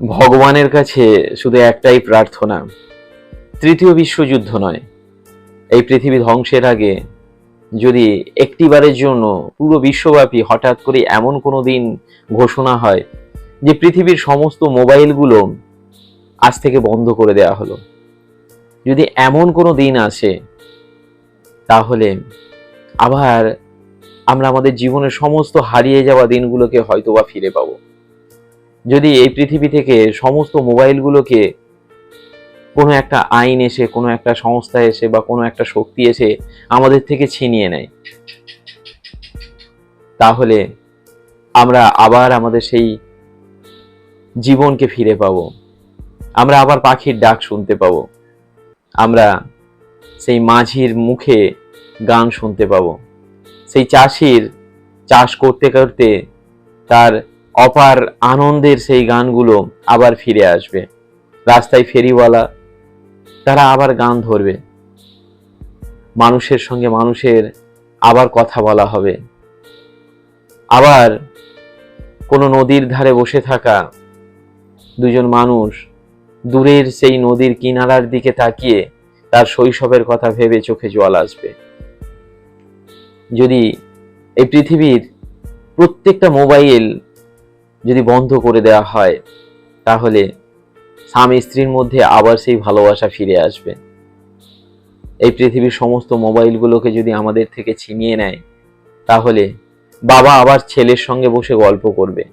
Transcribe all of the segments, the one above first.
ভগবানের কাছে শুধু একটাই প্রার্থনা, তৃতীয় বিশ্বযুদ্ধ নয়, এই পৃথিবী ধ্বংসের আগে যদি একটিবারের জন্য পুরো বিশ্বব্যাপী হঠাৎ করে এমন কোনো দিন ঘোষণা হয় যে পৃথিবীর সমস্ত মোবাইলগুলো আজ থেকে বন্ধ করে দেওয়া হলো, যদি এমন কোনো দিন আসে, তাহলে আবার আমরা আমাদের জীবনের সমস্ত হারিয়ে যাওয়া দিনগুলোকে হয়তোবা ফিরে পাবো। যদি এই পৃথিবী থেকে সমস্ত মোবাইলগুলোকে কোনো একটা আইন এসে, কোনো একটা সংস্থা এসে বা কোনো একটা শক্তি এসে আমাদের থেকে ছিনিয়ে নেয়, তাহলে আমরা আবার আমাদের সেই জীবনকে ফিরে পাবো। আমরা আবার পাখির ডাক শুনতে পাবো। আমরা সেই মাঝির মুখে গান শুনতে পাবো। সেই চাষির চাষ করতে করতে তার অপার আনন্দের সেই গানগুলো আবার ফিরে আসবে। রাস্তায় ফেরিওয়ালা, তারা আবার গান ধরবে। মানুষের সঙ্গে মানুষের আবার কথা বলা হবে। আবার কোনো নদীর ধারে বসে থাকা দুজন মানুষ দূরের সেই নদীর কিনারার দিকে তাকিয়ে তার শৈশবের কথা ভেবে চোখে জল আসবে। যদি এই পৃথিবীর প্রত্যেকটা মোবাইল যদি বন্ধ করে দেওয়া হয়, তাহলে স্বামী স্ত্রীর মধ্যে আবার সেই ভালোবাসা ফিরে আসবে। এই পৃথিবীর সমস্ত মোবাইলগুলোকে যদি আমাদের থেকে ছিনিয়ে নেয়, তাহলে বাবা আবার ছেলের সঙ্গে বসে গল্প করবে,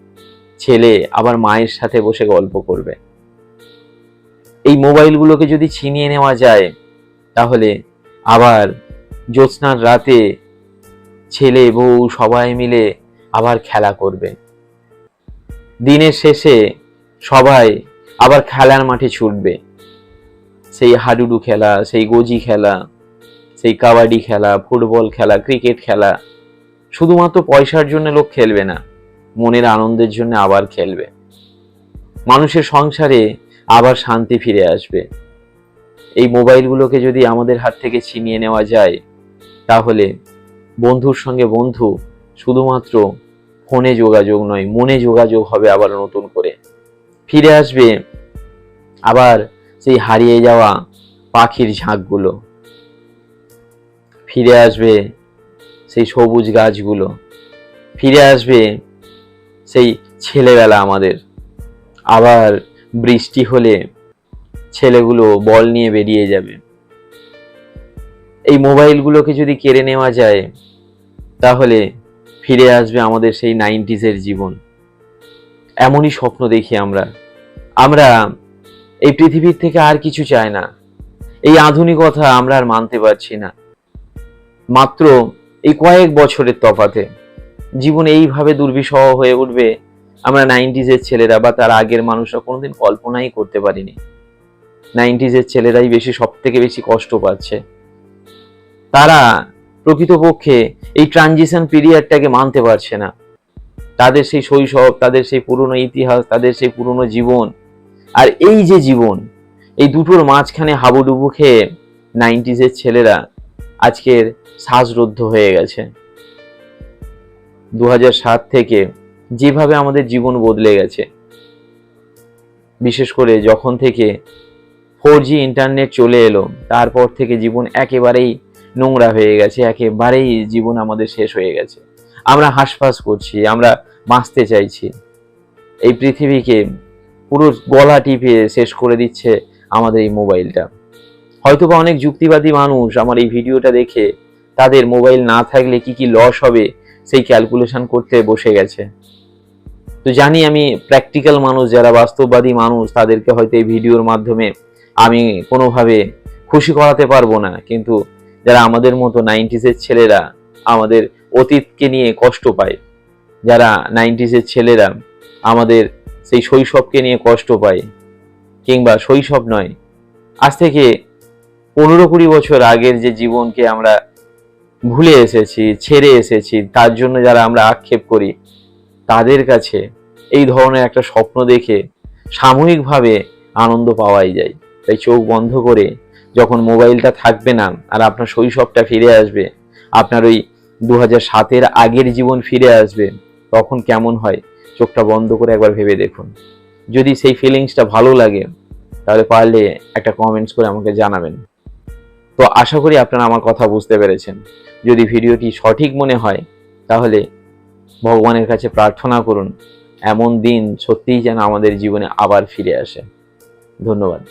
ছেলে আবার মায়ের সাথে বসে গল্প করবে। এই মোবাইলগুলোকে যদি ছিনিয়ে নেওয়া যায়, তাহলে আবার জ্যোৎস্নার রাতে ছেলে বউ সবাই মিলে আবার খেলা করবে। দিনের শেষে সবাই আবার খেলার মাঠে ছুটবে। সেই হাডুডু খেলা, সেই গজি খেলা, সেই কাবাডি খেলা, ফুটবল খেলা, ক্রিকেট খেলা শুধুমাত্র পয়সার জন্য লোক খেলবে না, মনের আনন্দের জন্য আবার খেলবে। মানুষের সংসারে আবার শান্তি ফিরে আসবে। এই মোবাইলগুলোকে যদি আমাদের হাত থেকে ছিনিয়ে নেওয়া যায়, তাহলে বন্ধুর সঙ্গে বন্ধু শুধুমাত্র ফোনে যোগাযোগ নয়, মনে যোগাযোগ হবে আবার নতুন করে। ফিরে আসবে আবার সেই হারিয়ে যাওয়া পাখির ঝাঁকগুলো। ফিরে আসবে সেই সবুজ গাছগুলো। ফিরে আসবে সেই ছেলেবেলা আমাদের। আবার বৃষ্টি হলে ছেলেগুলো বল নিয়ে বেরিয়ে যাবে। এই মোবাইলগুলোকে যদি কেড়ে নেওয়া যায়, তাহলে ফিরে আসবে আমাদের সেই নাইনটিজের জীবন। এমনই স্বপ্ন দেখি আমরা। আমরা এই পৃথিবীর থেকে আর কিছু চাই না। এই আধুনিকতা আমরা আর মানতে পারছি না। মাত্র এই কয়েক বছরের তফাতে জীবন এইভাবে দুর্বিষহ হয়ে উঠবে আমরা নাইনটিজের ছেলেরা বা তার আগের মানুষরা কোনোদিন কল্পনাই করতে পারিনি। নাইনটিজের ছেলেরাই বেশি সব থেকে বেশি কষ্ট পাচ্ছে। তারা প্রকৃতপক্ষে এই ট্রানজিশন পিরিয়ডটাকে মানতে পারছে না। তাদের সেই শৈশব, তাদের সেই পুরনো ইতিহাস, তাদের সেই পুরনো জীবন আর এই যে জীবন, এই দুটোর মাঝখানে হাবুডুবু খেয়ে নাইনটিজের ছেলেরা আজকের শ্বাসরুদ্ধ হয়ে গেছে। দু সাত থেকে যেভাবে আমাদের জীবন বদলে গেছে, বিশেষ করে যখন থেকে ফোর জি ইন্টারনেট চলে এলো, তারপর থেকে জীবন একেবারেই নোংরা হয়ে গেছে, একেবারেই জীবন আমাদের শেষ হয়ে গেছে। আমরা হাঁসফাঁস করছি, আমরা বাঁচতে চাইছি। এই পৃথিবীকে পুরো গলা টিপে শেষ করে দিচ্ছে আমাদের এই মোবাইলটা। হয়তোবা অনেক যুক্তিবাদী মানুষ আমার এই ভিডিওটা দেখে তাদের মোবাইল না থাকলে কি কি লস হবে সেই ক্যালকুলেশন করতে বসে গেছে। তো জানি আমি প্র্যাকটিক্যাল মানুষ, যারা বাস্তববাদী মানুষ, তাদেরকে হয়তো এই ভিডিওর মাধ্যমে আমি কোনোভাবে খুশি করাতে পারব না। কিন্তু যারা আমাদের মতো নাইনটিসের ছেলেরা আমাদের অতীতকে নিয়ে কষ্ট পায়, যারা নাইনটিসের ছেলেরা আমাদের সেই শৈশবকে নিয়ে কষ্ট পায় কিংবা শৈশব নয়, আজ থেকে পনেরো কুড়ি বছর আগের যে জীবনকে আমরা ভুলে এসেছি, ছেড়ে এসেছি, তার জন্য যারা আমরা আক্ষেপ করি, তাদের কাছে এই ধরনের একটা স্বপ্ন দেখে সাময়িকভাবে আনন্দ পাওয়াই যায়। তাই চোখ বন্ধ করে যখন মোবাইলটা থাকবে না আর আপনার শৈশবটা ফিরে আসবে, আপনার ওই দু সাতের আগের জীবন ফিরে আসবে, তখন কেমন হয় চোখটা বন্ধ করে একবার ভেবে দেখুন। যদি সেই ফিলিংসটা ভালো লাগে, তাহলে পারলে একটা কমেন্টস করে আমাকে জানাবেন। তো আশা করি আপনারা আমার কথা বুঝতে পেরেছেন। যদি ভিডিওটি সঠিক মনে হয়, তাহলে ভগবানের কাছে প্রার্থনা করুন, এমন দিন সত্যিই যেন আমাদের জীবনে আবার ফিরে আসে। ধন্যবাদ।